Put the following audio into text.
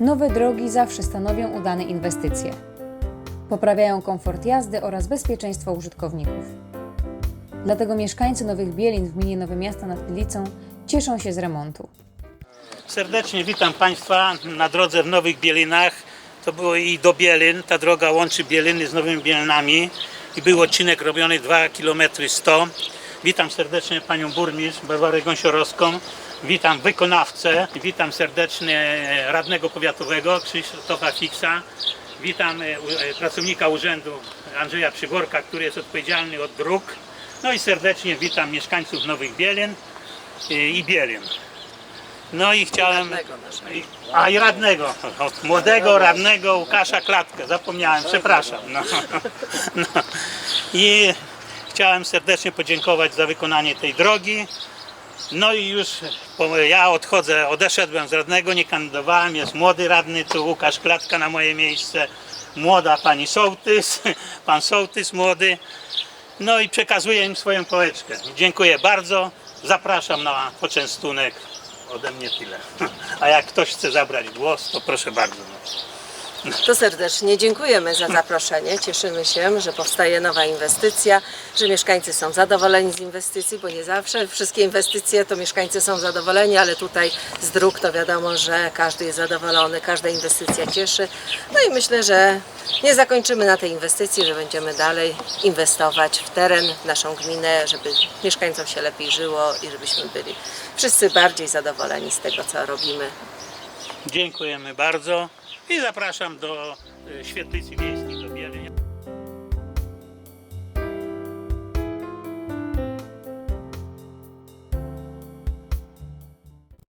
Nowe drogi zawsze stanowią udane inwestycje. Poprawiają komfort jazdy oraz bezpieczeństwo użytkowników. Dlatego mieszkańcy Nowych Bielin w gminie Nowe Miasto nad Pilicą cieszą się z remontu. Serdecznie witam Państwa na drodze w Nowych Bielinach. To było i do Bielin. Ta droga łączy Bieliny z Nowymi Bielinami i był odcinek robiony 2 km 100. Witam serdecznie Panią Burmistrz Barbarę Gąsiorowską. Witam wykonawcę. Witam serdecznie radnego powiatowego Krzysztofa Fiksa. Witam e, e, pracownika urzędu Andrzeja Przyborka, który jest odpowiedzialny od dróg. No i serdecznie witam mieszkańców Nowych Bielin e, i Bielin. No i chciałem. A i radnego. Młodego radnego Łukasza Klatkę. Zapomniałem, przepraszam. No. No. I chciałem serdecznie podziękować za wykonanie tej drogi. No i już ja odchodzę, odeszedłem z radnego, nie kandydowałem, jest młody radny, tu Łukasz Klatka na moje miejsce, młoda pani Sołtys, pan Sołtys młody. No i przekazuję im swoją pałeczkę. Dziękuję bardzo. Zapraszam na poczęstunek. Ode mnie tyle. A jak ktoś chce zabrać głos, to proszę bardzo. To serdecznie dziękujemy za zaproszenie. Cieszymy się, że powstaje nowa inwestycja, że mieszkańcy są zadowoleni z inwestycji, bo nie zawsze wszystkie inwestycje to mieszkańcy są zadowoleni, ale tutaj z dróg to wiadomo, że każdy jest zadowolony, każda inwestycja cieszy. No i myślę, że nie zakończymy na tej inwestycji, że będziemy dalej inwestować w teren, w naszą gminę, żeby mieszkańcom się lepiej żyło i żebyśmy byli wszyscy bardziej zadowoleni z tego, co robimy. Dziękujemy bardzo i zapraszam do e, świetlicy wiejskiej.